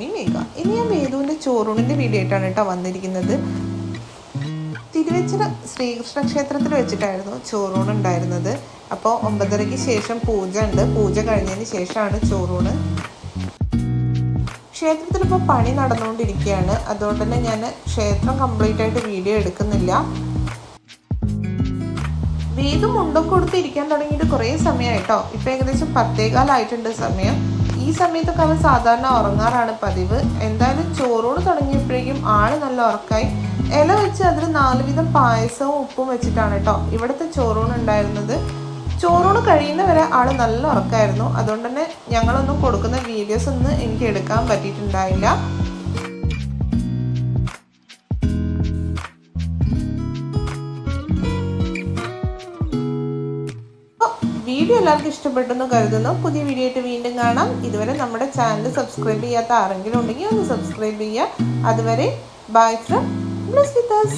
Me മേഘ. ഇനി ഞാൻ വേദുവിന്റെ ചോറൂണിന്റെ video ആയിട്ടാണ് കേട്ടോ വന്നിരിക്കുന്നത്. തിരുവച്ചിറ ശ്രീകൃഷ്ണ ക്ഷേത്രത്തിൽ വെച്ചിട്ടായിരുന്നു ചോറൂണ് ഉണ്ടായിരുന്നത്. അപ്പോൾ ഒമ്പതരയ്ക്ക് ശേഷം പൂജ ഉണ്ട്. പൂജ കഴിഞ്ഞതിന് ശേഷമാണ് ചോറൂണ്. ക്ഷേത്രത്തിൽ ഇപ്പോൾ പണി നടന്നുകൊണ്ടിരിക്കുകയാണ്. അതുകൊണ്ട് തന്നെ ഞാൻ ക്ഷേത്രം കംപ്ലീറ്റ് ആയിട്ട് വീഡിയോ എടുക്കുന്നില്ല. വേദം മുണ്ടൊക്കെ കൊടുത്ത് ഇരിക്കാൻ തുടങ്ങിയിട്ട് കുറേ സമയമായിട്ടോ ഇപ്പം ഏകദേശം പത്തേകാലായിട്ടുണ്ട് സമയം. ഈ സമയത്തൊക്കെ അവൻ സാധാരണ ഉറങ്ങാറാണ് പതിവ്. എന്തായാലും ചോറോട് തുടങ്ങിയപ്പോഴേക്കും ആൾ നല്ല ഉറക്കായി. ഇല വെച്ച് അതിൽ നാലുവിധം പായസവും ഉപ്പും വെച്ചിട്ടാണ് കേട്ടോ ഇവിടുത്തെ ചോറൂണ് ഉണ്ടായിരുന്നത്. ചോറൂണ് കഴിയുന്നവരെ ആൾ നല്ല ഉറക്കായിരുന്നു. അതുകൊണ്ട് തന്നെ ഞങ്ങളൊന്നും കൊടുക്കുന്ന വീഡിയോസ് ഒന്നും എനിക്ക് എടുക്കാൻ പറ്റിയിട്ടുണ്ടായില്ല. വീഡിയോ എല്ലാവർക്കും ഇഷ്ടപ്പെട്ടെന്ന് കരുതുന്നു. പുതിയ വീഡിയോ ആയിട്ട് വീണ്ടും കാണാം. ഇതുവരെ നമ്മുടെ ചാനൽ സബ്സ്ക്രൈബ് ചെയ്യാത്ത ആരെങ്കിലും ഉണ്ടെങ്കിൽ ഒന്ന് സബ്സ്ക്രൈബ് ചെയ്യുക. അതുവരെ bye from Bless with us.